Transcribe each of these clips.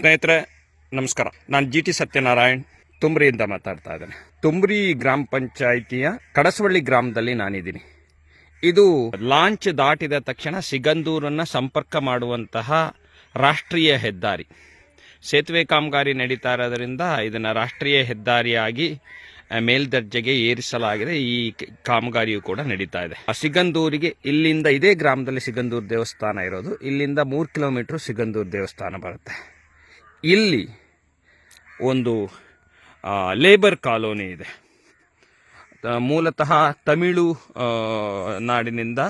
ಸ್ನೇಹಿತರೆ, ನಮಸ್ಕಾರ. ನಾನು ಜಿ ಟಿ ಸತ್ಯನಾರಾಯಣ್, ತುಮ್ರಿಯಿಂದ ಮಾತಾಡ್ತಾ ಇದ್ದೇನೆ. ತುಮ್ರಿ ಗ್ರಾಮ ಪಂಚಾಯಿತಿಯ ಕಡಸವಳ್ಳಿ ಗ್ರಾಮದಲ್ಲಿ ನಾನಿದ್ದೀನಿ. ಇದು ಲಾಂಚ್ ದಾಟಿದ ತಕ್ಷಣ ಸಿಗಂದೂರನ್ನು ಸಂಪರ್ಕ ಮಾಡುವಂತಹ ರಾಷ್ಟ್ರೀಯ ಹೆದ್ದಾರಿ. ಸೇತುವೆ ಕಾಮಗಾರಿ ನಡೀತಾ ಇರೋದರಿಂದ ಇದನ್ನು ರಾಷ್ಟ್ರೀಯ ಹೆದ್ದಾರಿಯಾಗಿ ಮೇಲ್ದರ್ಜೆಗೆ ಏರಿಸಲಾಗಿದೆ. ಈ ಕಾಮಗಾರಿಯು ಕೂಡ ನಡೀತಾ ಇದೆ. ಆ, ಸಿಗಂದೂರಿಗೆ ಇಲ್ಲಿಂದ ಇದೇ ಗ್ರಾಮದಲ್ಲಿ ಸಿಗಂದೂರು ದೇವಸ್ಥಾನ ಇರೋದು. ಇಲ್ಲಿಂದ ಮೂರು ಕಿಲೋಮೀಟರ್ ಸಿಗಂದೂರು ದೇವಸ್ಥಾನ ಬರುತ್ತೆ. ಇಲ್ಲಿ ಒಂದು ಲೇಬರ್ ಕಾಲೋನಿ ಇದೆ. ಮೂಲತಃ ತಮಿಳು ನಾಡಿನಿಂದ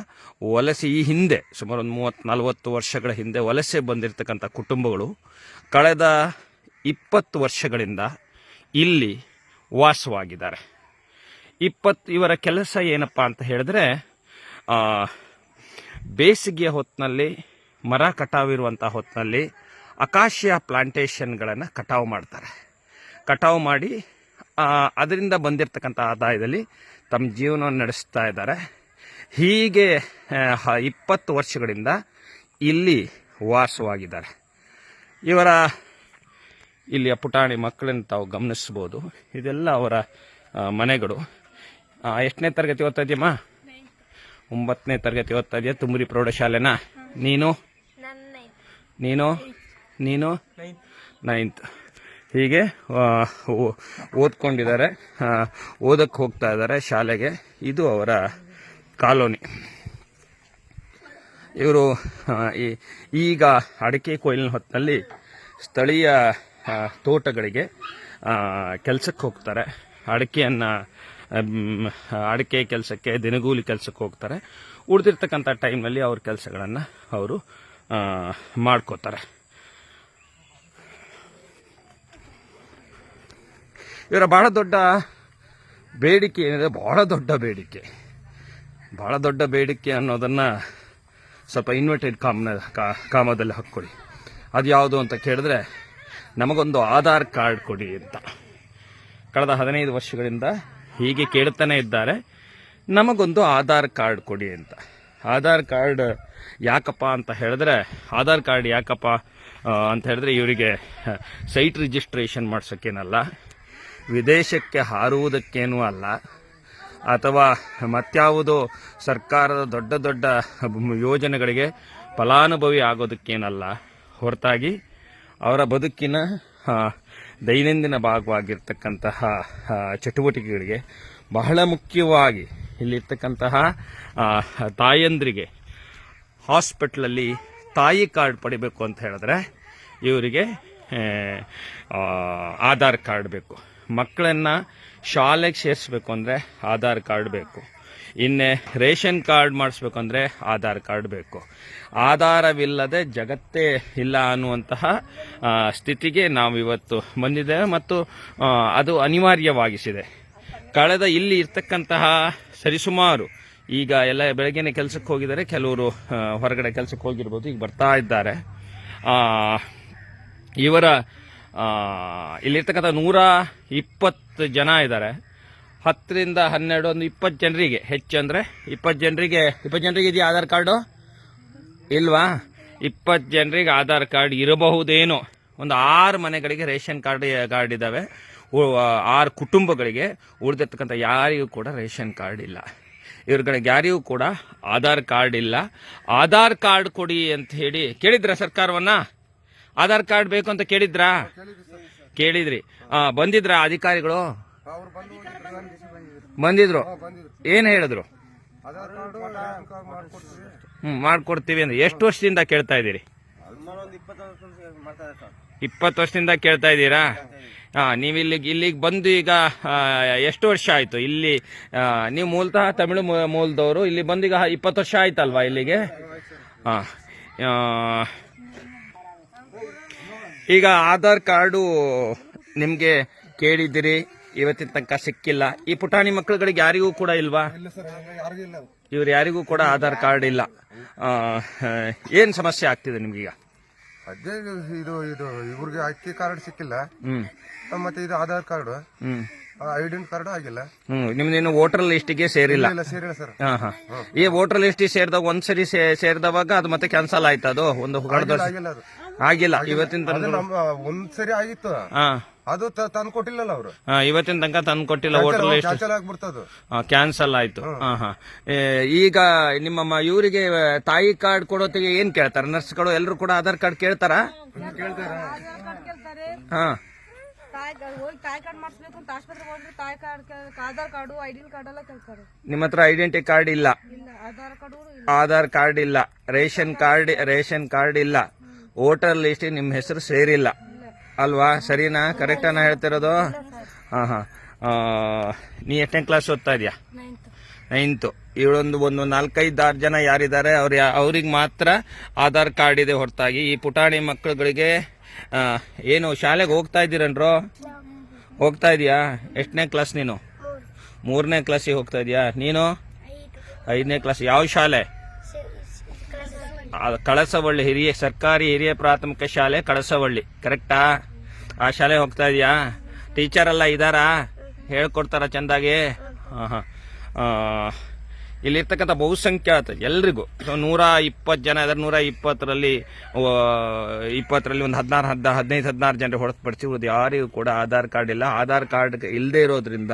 ವಲಸೆ ಈ ಹಿಂದೆ, ಸುಮಾರು ಒಂದು ಮೂವತ್ತು, ನಲವತ್ತು ವರ್ಷಗಳ ಹಿಂದೆ ವಲಸೆ ಬಂದಿರತಕ್ಕಂಥ ಕುಟುಂಬಗಳು, ಕಳೆದ ಇಪ್ಪತ್ತು ವರ್ಷಗಳಿಂದ ಇಲ್ಲಿ ವಾಸವಾಗಿದ್ದಾರೆ. ಇಪ್ಪತ್ತು ಇವರ ಕೆಲಸ ಏನಪ್ಪ ಅಂತ ಹೇಳಿದ್ರೆ ಬೇಸಿಗೆಯ ಹೊತ್ತಿನಲ್ಲಿ ಮರ ಕಟಾವಿರುವಂಥ ಹೊತ್ತಿನಲ್ಲಿ ಅಕಾಶಿಯ ಪ್ಲಾಂಟೇಶನ್ಗಳನ್ನು ಕಟಾವು ಮಾಡ್ತಾರೆ. ಕಟಾವು ಮಾಡಿ ಅದರಿಂದ ಬಂದಿರತಕ್ಕಂಥ ಆದಾಯದಲ್ಲಿ ತಮ್ಮ ಜೀವನವನ್ನು ನಡೆಸ್ತಾ ಇದ್ದಾರೆ. ಹೀಗೆ ಇಪ್ಪತ್ತು ವರ್ಷಗಳಿಂದ ಇಲ್ಲಿ ವಾಸವಾಗಿದ್ದಾರೆ. ಇವರ ಇಲ್ಲಿಯ ಪುಟಾಣಿ ಮಕ್ಕಳನ್ನು ತಾವು ಗಮನಿಸ್ಬೋದು. ಇದೆಲ್ಲ ಅವರ ಮನೆಗಳು. ಎಷ್ಟನೇ ತರಗತಿ ಓದ್ತಾ ಇದೆಯಮ್ಮ ಒಂಬತ್ತನೇ ತರಗತಿ ಓದ್ತಾ ಇದೆಯಾ? ತುಮರಿ ಪ್ರೌಢಶಾಲೆನಾ? ನೀನು? ನೀನು? ನೀನು? ನೈನ್ತ್ ಹೀಗೆ ಓ- ಓದ್ಕೊಂಡಿದ್ದಾರೆ. ಓದಕ್ಕೆ ಹೋಗ್ತಾ ಇದ್ದಾರೆ ಶಾಲೆಗೆ. ಇದು ಅವರ ಕಾಲೋನಿ. ಇವರು ಈಗ ಅಡಿಕೆ ಕೊಯ್ಲಿನ ಹೊತ್ತಿನಲ್ಲಿ ಸ್ಥಳೀಯ ತೋಟಗಳಿಗೆ ಕೆಲಸಕ್ಕೆ ಹೋಗ್ತಾರೆ. ಅಡಿಕೆಯನ್ನು ಅಡಿಕೆ ಕೆಲಸಕ್ಕೆ ದಿನಗೂಲಿ ಕೆಲಸಕ್ಕೆ ಹೋಗ್ತಾರೆ. ಉಳಿದಿರ್ತಕ್ಕಂಥ ಟೈಮ್ನಲ್ಲಿ ಅವ್ರ ಕೆಲಸಗಳನ್ನು ಅವರು ಮಾಡ್ಕೋತಾರೆ. ಇವರ ಬಹಳ ದೊಡ್ಡ ಬೇಡಿಕೆ ಏನಿದೆ? ಬಹಳ ದೊಡ್ಡ ಬೇಡಿಕೆ. ಬಹಳ ದೊಡ್ಡ ಬೇಡಿಕೆ ಅನ್ನೋದನ್ನು ಸ್ವಲ್ಪ ಇನ್ವರ್ಟೆಡ್ ಕಾಮ್ನ ಕಾಮದಲ್ಲಿ ಹಾಕ್ಕೊಳ್ಳಿ. ಅದು ಯಾವುದು ಅಂತ ಕೇಳಿದ್ರೆ ನಮಗೊಂದು ಆಧಾರ್ ಕಾರ್ಡ್ ಕೊಡಿ ಅಂತ. ಕಳೆದ ಹದಿನೈದು ವರ್ಷಗಳಿಂದ ಹೀಗೆ ಕೇಳ್ತಾನೆ ಇದ್ದಾರೆ. ನಮಗೊಂದು ಆಧಾರ್ ಕಾರ್ಡ್ ಕೊಡಿ ಅಂತ. ಆಧಾರ್ ಕಾರ್ಡ್ ಯಾಕಪ್ಪ ಅಂತ ಹೇಳಿದ್ರೆ, ಆಧಾರ್ ಕಾರ್ಡ್ ಯಾಕಪ್ಪ ಅಂತ ಹೇಳಿದ್ರೆ ಇವರಿಗೆ ಸೈಟ್ ರಿಜಿಸ್ಟ್ರೇಷನ್ ಮಾಡ್ಸೋಕ್ಕೇನಲ್ಲ ವಿದೇಶಕ್ಕೆ ಹಾರುವುದಕ್ಕೇನೂ ಅಲ್ಲ. ಅಥವಾ ಮತ್ಯಾವುದೋ ಸರ್ಕಾರದ ದೊಡ್ಡ ದೊಡ್ಡ ಯೋಜನೆಗಳಿಗೆ ಫಲಾನುಭವಿ ಆಗೋದಕ್ಕೇನಲ್ಲ. ಹೊರತಾಗಿ ಅವರ ಬದುಕಿನ ದೈನಂದಿನ ಭಾಗವಾಗಿರ್ತಕ್ಕಂತಹ ಚಟುವಟಿಕೆಗಳಿಗೆ ಬಹಳ ಮುಖ್ಯವಾಗಿ ಇಲ್ಲಿರ್ತಕ್ಕಂತಹ ತಾಯಂದ್ರಿಗೆ ಹಾಸ್ಪಿಟ್ಲಲ್ಲಿ ತಾಯಿ ಕಾರ್ಡ್ ಪಡಿಬೇಕು ಅಂತ ಹೇಳಿದ್ರೆ ಇವರಿಗೆ ಆಧಾರ್ ಕಾರ್ಡ್ ಬೇಕು. ಮಕ್ಕಳನ್ನ ಶಾಲೆಗೆ ಸೇರಿಸ್ಬೇಕು ಅಂದರೆ ಆಧಾರ್ ಕಾರ್ಡ್ ಬೇಕು. ಇನ್ನೇ ರೇಷನ್ ಕಾರ್ಡ್ ಮಾಡಿಸ್ಬೇಕು ಅಂದರೆ ಆಧಾರ್ ಕಾರ್ಡ್ ಬೇಕು. ಆಧಾರವಿಲ್ಲದೆ ಜಗತ್ತೇ ಇಲ್ಲ ಅನ್ನುವಂತಹ ಸ್ಥಿತಿಗೆ ನಾವು ಇವತ್ತು ಬಂದಿದ್ದೇವೆ ಮತ್ತು ಅದು ಅನಿವಾರ್ಯವಾಗಿಸಿದೆ. ಕಳೆದ ಇಲ್ಲಿ ಇರ್ತಕ್ಕಂತಹ ಸರಿಸುಮಾರು, ಈಗ ಎಲ್ಲ ಬೆಳಗ್ಗೆನೆ ಕೆಲಸಕ್ಕೆ ಹೋಗಿದ್ದಾರೆ, ಕೆಲವರು ಹೊರಗಡೆ ಕೆಲಸಕ್ಕೆ ಹೋಗಿರ್ಬೋದು, ಈಗ ಬರ್ತಾ ಇದ್ದಾರೆ. ಇವರ ಇಲ್ಲಿರ್ತಕ್ಕಂಥ ನೂರ ಇಪ್ಪತ್ತು ಜನ ಇದ್ದಾರೆ. ಹತ್ತರಿಂದ ಹನ್ನೆರಡು, ಒಂದು ಇಪ್ಪತ್ತು ಜನರಿಗೆ, ಹೆಚ್ಚು ಅಂದರೆ ಇಪ್ಪತ್ತು ಜನರಿಗೆ ಇಪ್ಪತ್ತು ಜನರಿಗೆ ಇದೆಯಾ ಆಧಾರ್ ಕಾರ್ಡು? ಇಲ್ವಾ? ಇಪ್ಪತ್ತು ಜನರಿಗೆ ಆಧಾರ್ ಕಾರ್ಡ್ ಇರಬಹುದೇನೋ. ಒಂದು ಆರು ಮನೆಗಳಿಗೆ ರೇಷನ್ ಕಾರ್ಡ್ ಕಾರ್ಡ್ ಇದ್ದಾವೆ. ಆರು ಕುಟುಂಬಗಳಿಗೆ ಉಳಿದಿರ್ತಕ್ಕಂಥ ಯಾರಿಗೂ ಕೂಡ ರೇಷನ್ ಕಾರ್ಡ್ ಇಲ್ಲ. ಇವ್ರಗಳಿಗೆ ಯಾರಿಗೂ ಕೂಡ ಆಧಾರ್ ಕಾರ್ಡ್ ಇಲ್ಲ. ಆಧಾರ್ ಕಾರ್ಡ್ ಕೊಡಿ ಅಂತ ಹೇಳಿ ಕೇಳಿದ್ರ ಸರ್ಕಾರವನ್ನ? ಆಧಾರ್ ಕಾರ್ಡ್ ಬೇಕು ಅಂತ ಕೇಳಿದ್ರಾ? ಕೇಳಿದ್ರಿ. ಬಂದಿದ್ರ ಅಧಿಕಾರಿಗಳು? ಬಂದಿದ್ರು. ಏನ್ ಹೇಳಿದ್ರು? ಹ್ಮ್, ಮಾಡ್ಕೊಡ್ತೀವಿ ಅಂದ್ರೆ ಎಷ್ಟು ವರ್ಷದಿಂದ ಕೇಳ್ತಾ ಇದ್ದೀರಿ? ಇಪ್ಪತ್ತು ವರ್ಷದಿಂದ ಕೇಳ್ತಾ ಇದ್ದೀರಾ? ಹಾ ನೀವು ಇಲ್ಲಿಗೆ ಇಲ್ಲಿಗೆ ಬಂದು ಈಗ ಎಷ್ಟು ವರ್ಷ ಆಯ್ತು? ಇಲ್ಲಿ ನೀವು ಮೂಲತಃ ತಮಿಳು ಮೂಲದವರು, ಇಲ್ಲಿ ಬಂದು ಈಗ ಇಪ್ಪತ್ತು ವರ್ಷ ಆಯ್ತಲ್ವಾ ಇಲ್ಲಿಗೆ? ಹಾ ಈಗ ಆಧಾರ್ ಕಾರ್ಡು ನಿಮಗೆ ಕೇಳಿದಿರಿ ಇವತ್ತಿನ ತನಕ ಸಿಕ್ಕಿಲ್ಲ. ಈ ಪುಟಾಣಿ ಮಕ್ಕಳುಗಳಿಗೆ ಯಾರಿಗೂ ಕೂಡ ಇಲ್ವಾ? ಇವ್ರು ಯಾರಿಗೂ ಕೂಡ ಆಧಾರ್ ಕಾರ್ಡ್ ಇಲ್ಲ. ಆ, ಏನ್ ಸಮಸ್ಯೆ ಆಗ್ತಿದೆ ನಿಮ್ಗೀಗ? ಅದೇ ಇದು ಇದು ಇವ್ರಿಗೆ ಅಕ್ಕಿ ಕಾರ್ಡ್ ಸಿಕ್ಕಿಲ್ಲ. ಮತ್ತೆ ಇದು ಆಧಾರ್ ಕಾರ್ಡ್. ಹ್ಮ್. ಐಡೆಂಟಿ ಕಾರ್ಡ್ ಆಗಿಲ್ಲ. ಹ್ಮ್ ನಿಮ್ದೇನು ವೋಟರ್ ಲಿಸ್ಟಿಗೆ ಸೇರಿಲ್ಲ. ಸೇರಿಲ್ಲ ಸರ್. ಹಾ ಹಾ. ಈ ವೋಟರ್ ಲಿಸ್ಟ್ ಸೇರಿದಾಗ ಒಂದ್ಸರಿ ಸೇರಿದವಾಗ ಅದು ಮತ್ತೆ ಕ್ಯಾನ್ಸಲ್ ಆಯ್ತು ಅದು ಒಂದು ಆಗಿಲ್ಲ ಅದು. ಆಗಿಲ್ಲ ಇವತ್ತಿನ ಅದು ತನಕ ನಮ್ಮ ಒಂದ್ ಸರಿ ಆಗಿತ್ತು. ಹಾ. ಅದು ತ- ತಂದು ಕೊಟ್ಟಿಲ್ಲಲ್ಲ ಅವರು. ಹಾ, ಇವತ್ತಿನ ತನಕ ತಂದು ಕೊಟ್ಟಿಲ್ಲ ಹೋಟೆಲ್ ಲಿಸ್ಟ್ ಕ್ಯಾನ್ಸಲ್ ಆಗ್ಬಿಡ್ತದು ಕ್ಯಾನ್ಸಲ್ ಆಯ್ತು. ಹಾ. ಹಾ ಏ, ಈಗ ನಿಮ್ಮ ಮ- ಇವರಿಗೆ ತಾಯಿ ಕಾರ್ಡ್ ಕೊಡೋತಿಗೆ ಏನ್ ಕೇಳ್ತಾರೆ? ನರ್ಸ್ಗಳು ಎಲ್ಲರೂ ಕೂಡ ಆಧಾರ್ ಕಾರ್ಡ್ ಕೇಳ್ತಾರ? ಆಧಾರ್ ಕಾರ್ಡ್ ಕೇಳ್ತಾರೆ ಹಾ. ತಾಯಿ ಹೋಗಿ ತಾಯಿ ಕಾರ್ಡ್ ಮಾಡಿಸ್ಬೇಕು ಅಂತ ಆಸ್ಪತ್ರೆಗೆ ಹೋದ್ರೆ ತಾಯಿ ಕಾರ್ಡ್ ಆಧಾರ್ ಕಾರ್ಡು ಎಲ್ಲ ಕೇಳ್ತಾರೆ. ನಿಮ್ಮ ಹತ್ರ ಐಡೆಂಟಿ ಕಾರ್ಡ್ ಇಲ್ಲ. ಇಲ್ಲ ಆಧಾರ್ ಕಾರ್ಡು ಇಲ್ಲ. ಆಧಾರ್ ಕಾರ್ಡ್ ಇಲ್ಲ. ರೇಷನ್ ಕಾರ್ಡ್ ರೇಷನ್ ಕಾರ್ಡ್ ಇಲ್ಲ. ವೋಟರ್ ಲಿಸ್ಟ್ ನಿಮ್ಮ ಹೆಸರು ಸೇರಿಲ್ಲ. ಅಲ್ವಾ? ಸರಿನಾ? ಕರೆಕ್ಟ್ ಹೇಳ್ತಿರೋದು? ಹಾ ಹಾ. ನೀ ಎಷ್ಟನೇ ಕ್ಲಾಸ್ ಓದ್ತಾ ಇದೆಯಾ? ನೈನ್ತ್ ಇವಳೊಂದು ಒಂದು ನಾಲ್ಕೈದು ಆರು ಜನ ಯಾರಿದ್ದಾರೆ, ಅವ್ರ ಅವ್ರಿಗೆ ಮಾತ್ರ ಆಧಾರ್ ಕಾರ್ಡ್ ಇದೆ ಹೊರತಾಗಿ. ಈ ಪುಟಾಣಿ ಮಕ್ಕಳುಗಳಿಗೆ ಏನು, ಶಾಲೆಗೆ ಹೋಗ್ತಾ ಇದ್ದೀರನ್ರೋ? ಹೋಗ್ತಾ ಇದೆಯಾ? ಎಷ್ಟನೇ ಕ್ಲಾಸ್ ನೀನು? ಮೂರನೇ ಕ್ಲಾಸಿಗೆ ಹೋಗ್ತಾ ಇದೆಯಾ? ನೀನು? ಐದನೇ ಕ್ಲಾಸ್ ಯಾವ ಶಾಲೆ? ಕಳಸವಳ್ಳಿ, ಹಿರಿಯ ಸರ್ಕಾರಿ ಹಿರಿಯ ಪ್ರಾಥಮಿಕ ಶಾಲೆ ಕಳಸವಳ್ಳಿ. ಕರೆಕ್ಟಾ ಆ? ಶಾಲೆ ಹೋಗ್ತಾ ಇದೆಯಾ? ಟೀಚರ್ ಎಲ್ಲ ಇದಾರಾ? ಹೇಳ್ಕೊಡ್ತಾರ ಚಂದಾಗಿ. ಹಾಂ ಹಾ ಇಲ್ಲಿರ್ತಕ್ಕಂಥ ಬಹುಸಂಖ್ಯಾತ ಎಲ್ರಿಗೂ ನೂರ ಇಪ್ಪತ್ತು ಜನ ಇದಾರೆ. ನೂರ ಇಪ್ಪತ್ತರಲ್ಲಿ ಇಪ್ಪತ್ತರಲ್ಲಿ ಒಂದು ಹದಿನಾರು ಹದಿನೈದು, ಹದಿನಾರು ಜನರು ಹೊರತುಪಡಿಸಿ ಯಾರಿಗೂ ಕೂಡ ಆಧಾರ್ ಕಾರ್ಡ್ ಇಲ್ಲ. ಆಧಾರ್ ಕಾರ್ಡ್ ಇಲ್ಲದೆ ಇರೋದ್ರಿಂದ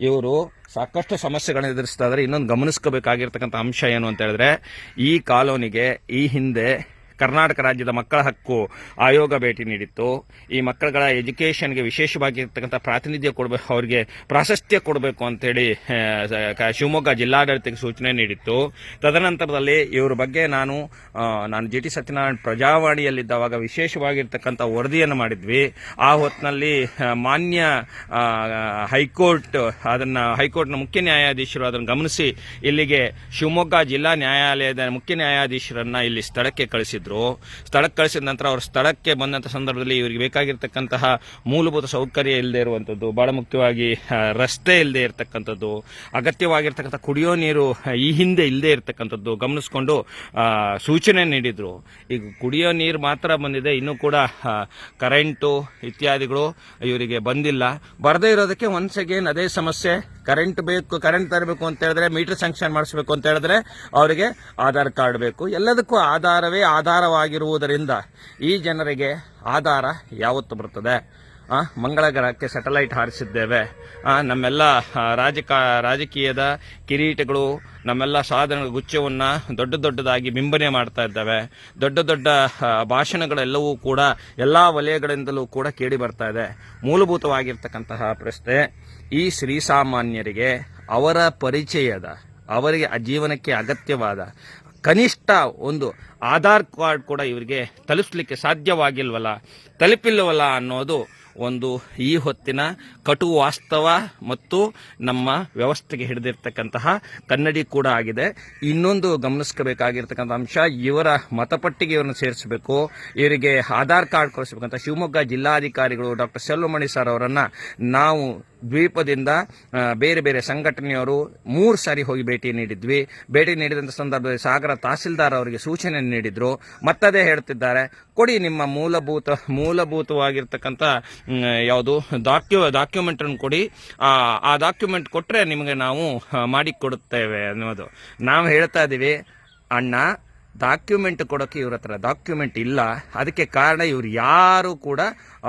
ಇವರು ಸಾಕಷ್ಟು ಸಮಸ್ಯೆಗಳನ್ನ ಎದುರಿಸ್ತಾ ಇದ್ದಾರೆ ಇನ್ನೊಂದು ಗಮನಿಸ್ಕೋಬೇಕಾಗಿರ್ತಕ್ಕಂಥ ಅಂಶ ಏನು ಅಂತ ಹೇಳಿದ್ರೆ, ಈ ಕಾಲೋನಿಗೆ ಈ ಹಿಂದೆ ಕರ್ನಾಟಕ ರಾಜ್ಯದ ಮಕ್ಕಳ ಹಕ್ಕು ಆಯೋಗ ಭೇಟಿ ನೀಡಿತ್ತು. ಈ ಮಕ್ಕಳುಗಳ ಎಜುಕೇಷನ್ಗೆ ವಿಶೇಷವಾಗಿರ್ತಕ್ಕಂಥ ಪ್ರಾತಿನಿಧ್ಯ ಕೊಡಬೇಕು ಅವರಿಗೆ ಪ್ರಾಶಸ್ತ್ಯ ಕೊಡಬೇಕು ಅಂತೇಳಿ ಶಿವಮೊಗ್ಗ ಜಿಲ್ಲಾಡಳಿತಕ್ಕೆ ಸೂಚನೆ ನೀಡಿತ್ತು. ತದನಂತರದಲ್ಲಿ ಇವರ ಬಗ್ಗೆ ನಾನು ನಾನು ಜಿ ಟಿ ಸತ್ಯನಾರಾಯಣ ಪ್ರಜಾವಾಣಿಯಲ್ಲಿದ್ದವಾಗ ವಿಶೇಷವಾಗಿರ್ತಕ್ಕಂಥ ವರದಿಯನ್ನು ಮಾಡಿದ್ವಿ. ಆ ಹೊತ್ತಿನಲ್ಲಿ ಮಾನ್ಯ ಹೈಕೋರ್ಟ್, ಅದನ್ನು, ಹೈಕೋರ್ಟ್ನ ಮುಖ್ಯ ನ್ಯಾಯಾಧೀಶರು ಅದನ್ನು ಗಮನಿಸಿ ಇಲ್ಲಿಗೆ ಶಿವಮೊಗ್ಗ ಜಿಲ್ಲಾ ನ್ಯಾಯಾಲಯದ ಮುಖ್ಯ ನ್ಯಾಯಾಧೀಶರನ್ನ ಇಲ್ಲಿ ಸ್ಥಳಕ್ಕೆ ಕಳಿಸಿದ್ರು. ಸ್ಥಳಕ್ಕೆ ಕಳಿಸಿದ ನಂತರ ಅವರು ಸ್ಥಳಕ್ಕೆ ಬಂದಂತ ಸಂದರ್ಭದಲ್ಲಿ ಇವರಿಗೆ ಬೇಕಾಗಿರ್ತಕ್ಕಂತಹ ಮೂಲಭೂತ ಸೌಕರ್ಯ ಇಲ್ಲದೆ ಇರುವಂತದ್ದು ಬಹಳ ಮುಖ್ಯವಾಗಿ ರಸ್ತೆ ಇಲ್ಲದೆ ಇರತಕ್ಕಂಥದ್ದು, ಅಗತ್ಯವಾಗಿರ್ತಕ್ಕಂಥ ಕುಡಿಯೋ ನೀರು ಈ ಹಿಂದೆ ಇಲ್ಲದೆ ಇರತಕ್ಕಂಥದ್ದು ಗಮನಿಸಿಕೊಂಡು ಸೂಚನೆ ನೀಡಿದ್ರು. ಈಗ ಕುಡಿಯೋ ನೀರು ಮಾತ್ರ ಬಂದಿದೆ, ಇನ್ನೂ ಕೂಡ ಕರೆಂಟು ಇತ್ಯಾದಿಗಳು ಇವರಿಗೆ ಬಂದಿಲ್ಲ. ಬರದೇ ಇರೋದಕ್ಕೆ ಒನ್ಸ್ ಅಗೇನ್ ಅದೇ ಸಮಸ್ಯೆ. ಕರೆಂಟ್ ಬೇಕು, ಕರೆಂಟ್ ತರಬೇಕು ಅಂತ ಹೇಳಿದ್ರೆ, ಮೀಟರ್ ಸ್ಯಾಂಕ್ಷನ್ ಮಾಡಿಸ್ಬೇಕು ಅಂತ ಹೇಳಿದ್ರೆ, ಅವರಿಗೆ ಆಧಾರ್ ಕಾರ್ಡ್ ಬೇಕು. ಎಲ್ಲದಕ್ಕೂ ಆಧಾರವೇ ಆಧಾರವಾಗಿರುವುದರಿಂದ ಈ ಜನರಿಗೆ ಆಧಾರ ಯಾವತ್ತು ಬರ್ತದೆ ಮಂಗಳ ಗ್ರಹಕ್ಕೆ ಸ್ಯಾಟಲೈಟ್ ಹಾರಿಸಿದ್ದೇವೆ. ನಮ್ಮೆಲ್ಲ ರಾಜಕ, ರಾಜಕೀಯದ ಕಿರೀಟಗಳು, ನಮ್ಮೆಲ್ಲ ಸಾಧನಗಳ ಗುಚ್ಛವನ್ನ ದೊಡ್ಡ ದೊಡ್ಡದಾಗಿ ಬಿಂಬನೆ ಮಾಡ್ತಾ ಇದ್ದಾವೆ. ದೊಡ್ಡ ದೊಡ್ಡ ಭಾಷಣಗಳೆಲ್ಲವೂ ಕೂಡ ಎಲ್ಲಾ ವಲಯಗಳಿಂದಲೂ ಕೂಡ ಕೇಳಿ ಬರ್ತಾ ಇದೆ. ಮೂಲಭೂತವಾಗಿರ್ತಕ್ಕಂತಹ ಪ್ರಶ್ನೆ, ಈ ಶ್ರೀಸಾಮಾನ್ಯರಿಗೆ ಅವರ ಪರಿಚಯದ, ಅವರಿಗೆ ಜೀವನಕ್ಕೆ ಅಗತ್ಯವಾದ ಕನಿಷ್ಠ ಒಂದು ಆಧಾರ್ ಕಾರ್ಡ್ ಕೂಡ ಇವರಿಗೆ ತಲುಪಿಸ್ಲಿಕ್ಕೆ ಸಾಧ್ಯವಾಗಿಲ್ವಲ್ಲ? ತಲುಪಿಲ್ಲವಲ್ಲ ಅನ್ನೋದು ಒಂದು ಈ ಹೊತ್ತಿನ ಕಟು ವಾಸ್ತವ ಮತ್ತು ನಮ್ಮ ವ್ಯವಸ್ಥೆಗೆ ಹಿಡಿದಿರ್ತಕ್ಕಂತಹ ಕನ್ನಡಿ ಕೂಡ ಆಗಿದೆ. ಇನ್ನೊಂದು ಗಮನಿಸಬೇಕಾಗಿರ್ತಕ್ಕಂಥ ಅಂಶ, ಇವರ ಮತಪಟ್ಟಿಗೆ ಇವರನ್ನು ಸೇರಿಸಬೇಕು. ಇವರಿಗೆ ಆಧಾರ್ ಕಾರ್ಡ್ ಕೊಡಿಸಬೇಕಂತ ಶಿವಮೊಗ್ಗ ಜಿಲ್ಲಾಧಿಕಾರಿಗಳು ಡಾಕ್ಟರ್ ಸೆಲ್ವಮಣಿ ಸರ್ ಅವರನ್ನ ನಾವು ದ್ವೀಪದಿಂದ ಬೇರೆ ಬೇರೆ ಸಂಘಟನೆಯವರು ಮೂರು ಸಾರಿ ಹೋಗಿ ಭೇಟಿ ನೀಡಿದ್ವಿ. ಭೇಟಿ ನೀಡಿದಂಥ ಸಂದರ್ಭದಲ್ಲಿ ಸಾಗರ ತಹಸೀಲ್ದಾರ್ ಅವರಿಗೆ ಸೂಚನೆ ನೀಡಿದ್ರು. ಮತ್ತದೇ ಹೇಳ್ತಿದ್ದಾರೆ ಕೊಡಿ ನಿಮ್ಮ ಮೂಲಭೂತ ಮೂಲಭೂತವಾಗಿರ್ತಕ್ಕಂಥ ಯಾವುದು ಡಾಕ್ಯು ಡಾಕ್ಯುಮೆಂಟ್ ಅನ್ನು ಕೊಡಿ. ಆ, ಡಾಕ್ಯುಮೆಂಟ್ ಕೊಟ್ರೆ ನಿಮಗೆ ನಾವು ಮಾಡಿಕೊಡುತ್ತೇವೆ ಅನ್ನೋದು. ನಾವು ಹೇಳ್ತಾ ಇದೀವಿ ಅಣ್ಣ ಡಾಕ್ಯುಮೆಂಟ್ ಕೊಡೋಕೆ ಇವ್ರ ಹತ್ರ ಡಾಕ್ಯುಮೆಂಟ್ ಇಲ್ಲ. ಅದಕ್ಕೆ ಕಾರಣ ಇವ್ರು ಯಾರು ಕೂಡ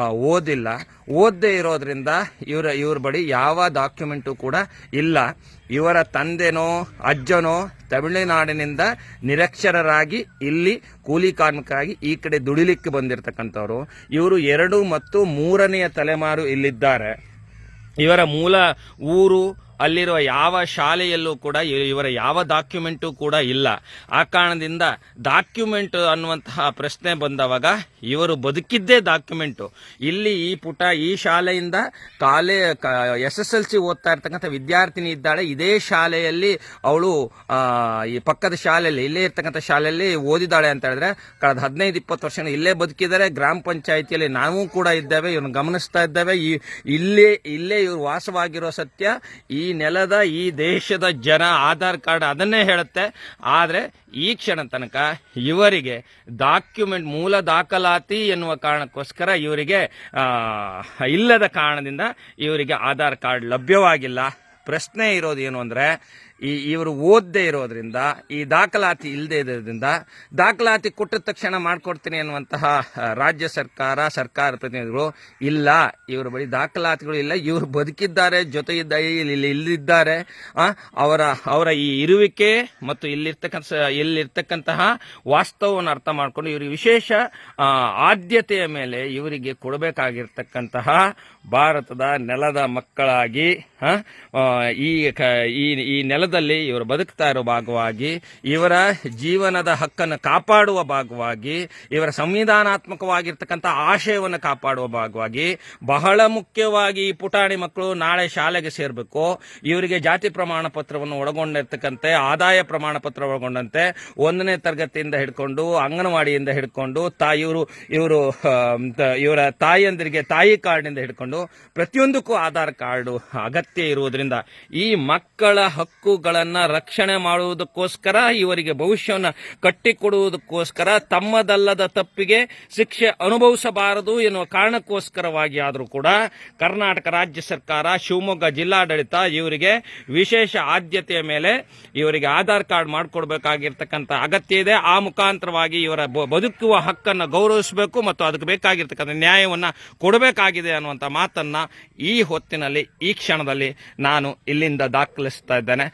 ಓದಿಲ್ಲ. ಓದದೇ ಇರೋದ್ರಿಂದ ಇವರ, ಇವ್ರ ಬಳಿ ಯಾವ ಡಾಕ್ಯುಮೆಂಟು ಕೂಡ ಇಲ್ಲ. ಇವರ ತಂದೆನೋ, ಅಜ್ಜನೋ ತಮಿಳುನಾಡಿನಿಂದ ನಿರಕ್ಷರರಾಗಿ ಇಲ್ಲಿ ಕೂಲಿ ಕಾರ್ಮಿಕರಾಗಿ ಈ ಕಡೆ ದುಡಿಲಿಕ್ಕೆ ಬಂದಿರತಕ್ಕಂಥವ್ರು. ಇವರು ಎರಡು ಮತ್ತು ಮೂರನೆಯ ತಲೆಮಾರು ಇಲ್ಲಿದ್ದಾರೆ. ಇವರ ಮೂಲ ಊರು ಅಲ್ಲಿರುವ ಯಾವ ಶಾಲೆಯಲ್ಲೂ ಕೂಡ ಇವರ ಯಾವ ಡಾಕ್ಯುಮೆಂಟು ಕೂಡ ಇಲ್ಲ. ಆ ಕಾರಣದಿಂದ ಡಾಕ್ಯುಮೆಂಟ್ ಅನ್ನುವಂತಹ ಪ್ರಶ್ನೆ ಬಂದವಾಗ ಇವರು ಬದುಕಿದ್ದೇ ಡಾಕ್ಯುಮೆಂಟು. ಇಲ್ಲಿ ಈ ಪುಟ, ಈ ಶಾಲೆಯಿಂದ ಕಾಲೇ ಎಸ್ ಎಸ್ ಎಲ್ ಸಿ ಓದ್ತಾ ಇರ್ತಕ್ಕಂಥ ವಿದ್ಯಾರ್ಥಿನಿ ಇದ್ದಾಳೆ. ಇದೇ ಶಾಲೆಯಲ್ಲಿ ಅವಳು ಈ ಪಕ್ಕದ ಶಾಲೆಯಲ್ಲಿ, ಇಲ್ಲೇ ಇರ್ತಕ್ಕಂಥ ಶಾಲೆಯಲ್ಲಿ ಓದಿದ್ದಾಳೆ ಅಂತ ಹೇಳಿದ್ರೆ ಕಳೆದ ಹದಿನೈದು, ಇಪ್ಪತ್ತು ವರ್ಷ ಇಲ್ಲೇ ಬದುಕಿದ್ದಾರೆ. ಗ್ರಾಮ ಪಂಚಾಯಿತಿಯಲ್ಲಿ ನಾವು ಕೂಡ ಇದ್ದೇವೆ. ಇವ್ರನ್ನ ಗಮನಿಸ್ತಾ ಇದ್ದೇವೆ. ಈ, ಇಲ್ಲೇ ಇಲ್ಲೇ ಇವರು ವಾಸವಾಗಿರೋ ಸತ್ಯ. ಈ ನೆಲದ ಈ ದೇಶದ ಜನ ಆಧಾರ್ ಕಾರ್ಡ್ ಅದನ್ನೇ ಹೇಳುತ್ತೆ. ಆದರೆ ಈ ಕ್ಷಣ ತನಕ ಇವರಿಗೆ ಡಾಕ್ಯುಮೆಂಟ್ ಮೂಲ ದಾಖಲಾತಿ ಎನ್ನುವ ಕಾರಣಕ್ಕೋಸ್ಕರ ಇವರಿಗೆ ಇಲ್ಲದ ಕಾರಣದಿಂದ ಇವರಿಗೆ ಆಧಾರ್ ಕಾರ್ಡ್ ಲಭ್ಯವಾಗಿಲ್ಲ. ಪ್ರಶ್ನೆ ಇರೋದು ಏನು ಅಂದ್ರೆ ಈ ಇವರು ಓದದೇ ಇರೋದ್ರಿಂದ, ಈ ದಾಖಲಾತಿ ಇಲ್ಲದೆ ಇರೋದ್ರಿಂದ, ದಾಖಲಾತಿ ಕೊಟ್ಟ ತಕ್ಷಣ ಮಾಡ್ಕೊಡ್ತೀನಿ ಅನ್ನುವಂತಹ ರಾಜ್ಯ ಸರ್ಕಾರ ಸರ್ಕಾರ ಪ್ರತಿನಿಧಿಗಳು, ಇಲ್ಲ, ಇವರು ಬಳಿ ದಾಖಲಾತಿಗಳು ಇಲ್ಲ, ಇವರು ಬದುಕಿದ್ದಾರೆ ಜೊತೆ ಇದ್ದ ಇಲ್ಲಿ ಇಲ್ಲಿದ್ದಾರೆ ಅವರ ಅವರ ಈ ಇರುವಿಕೆ ಮತ್ತು ಇಲ್ಲಿರ್ತಕ್ಕಂಥ, ಇಲ್ಲಿರ್ತಕ್ಕಂತಹ ವಾಸ್ತವವನ್ನು ಅರ್ಥ ಮಾಡಿಕೊಂಡು ಇವರಿಗೆ ವಿಶೇಷ ಆದ್ಯತೆಯ ಮೇಲೆ ಇವರಿಗೆ ಕೊಡಬೇಕಾಗಿರ್ತಕ್ಕಂತಹ ಭಾರತದ ನೆಲದ ಮಕ್ಕಳಾಗಿ ಈ ಈ ಈ ನೆಲದಲ್ಲಿ ಇವರು ಬದುಕ್ತಾ ಇರೋ ಭಾಗವಾಗಿ, ಇವರ ಜೀವನದ ಹಕ್ಕನ್ನು ಕಾಪಾಡುವ ಭಾಗವಾಗಿ, ಇವರ ಸಂವಿಧಾನಾತ್ಮಕವಾಗಿರ್ತಕ್ಕಂಥ ಆಶಯವನ್ನು ಕಾಪಾಡುವ ಭಾಗವಾಗಿ, ಬಹಳ ಮುಖ್ಯವಾಗಿ ಈ ಪುಟಾಣಿ ಮಕ್ಕಳು ನಾಳೆ ಶಾಲೆಗೆ ಸೇರಬೇಕು. ಇವರಿಗೆ ಜಾತಿ ಪ್ರಮಾಣ ಪತ್ರವನ್ನು ಒಳಗೊಂಡಿರ್ತಕ್ಕಂತೆ, ಆದಾಯ ಪ್ರಮಾಣ ಪತ್ರ ಒಳಗೊಂಡಂತೆ ಒಂದನೇ ತರಗತಿಯಿಂದ ಹಿಡ್ಕೊಂಡು, ಅಂಗನವಾಡಿಯಿಂದ ಹಿಡ್ಕೊಂಡು ತಾಯಿಯವರು ಇವರು ಇವರು ಇವರ ತಾಯಿಯಂದಿರಿಗೆ ತಾಯಿ ಕಾರ್ಡ್ನಿಂದ ಹಿಡ್ಕೊಂಡು ಪ್ರತಿಯೊಂದಕ್ಕೂ ಆಧಾರ್ ಕಾರ್ಡು ಅಗತ್ಯ ಇರುವುದರಿಂದ ಈ ಮಕ್ಕಳ ಹಕ್ಕುಗಳನ್ನ ರಕ್ಷಣೆ ಮಾಡುವುದಕ್ಕೋಸ್ಕರ ಇವರಿಗೆ ಭವಿಷ್ಯವನ್ನು ಕಟ್ಟಿಕೊಡುವುದಕ್ಕೋಸ್ಕರ ತಮ್ಮದಲ್ಲದ ತಪ್ಪಿಗೆ ಶಿಕ್ಷೆ ಅನುಭವಿಸಬಾರದು ಎನ್ನುವ ಕಾರಣಕ್ಕೋಸ್ಕರವಾಗಿ ಆದರೂ ಕೂಡ ಕರ್ನಾಟಕ ರಾಜ್ಯ ಸರ್ಕಾರ, ಶಿವಮೊಗ್ಗ ಜಿಲ್ಲಾಡಳಿತ ಇವರಿಗೆ ವಿಶೇಷ ಆದ್ಯತೆಯ ಮೇಲೆ ಇವರಿಗೆ ಆಧಾರ್ ಕಾರ್ಡ್ ಮಾಡಿಕೊಡ್ಬೇಕಾಗಿರ್ತಕ್ಕಂಥ ಅಗತ್ಯ ಇದೆ. ಆ ಮುಖಾಂತರವಾಗಿ ಇವರ ಬದುಕುವ ಹಕ್ಕನ್ನು ಗೌರವಿಸಬೇಕು ಮತ್ತು ಅದಕ್ಕೆ ಬೇಕಾಗಿರ್ತಕ್ಕಂಥ ನ್ಯಾಯವನ್ನು ಕೊಡಬೇಕಾಗಿದೆ ಅನ್ನುವಂಥ ಮಾತನ್ನ ಈ ಹೊತ್ತಿನಲ್ಲಿ, ಈ ಕ್ಷಣದಲ್ಲಿ ನಾನು ಇಲ್ಲಿಂದ ದಾಖಲಿಸ್ತಾ ಇದ್ದೇನೆ.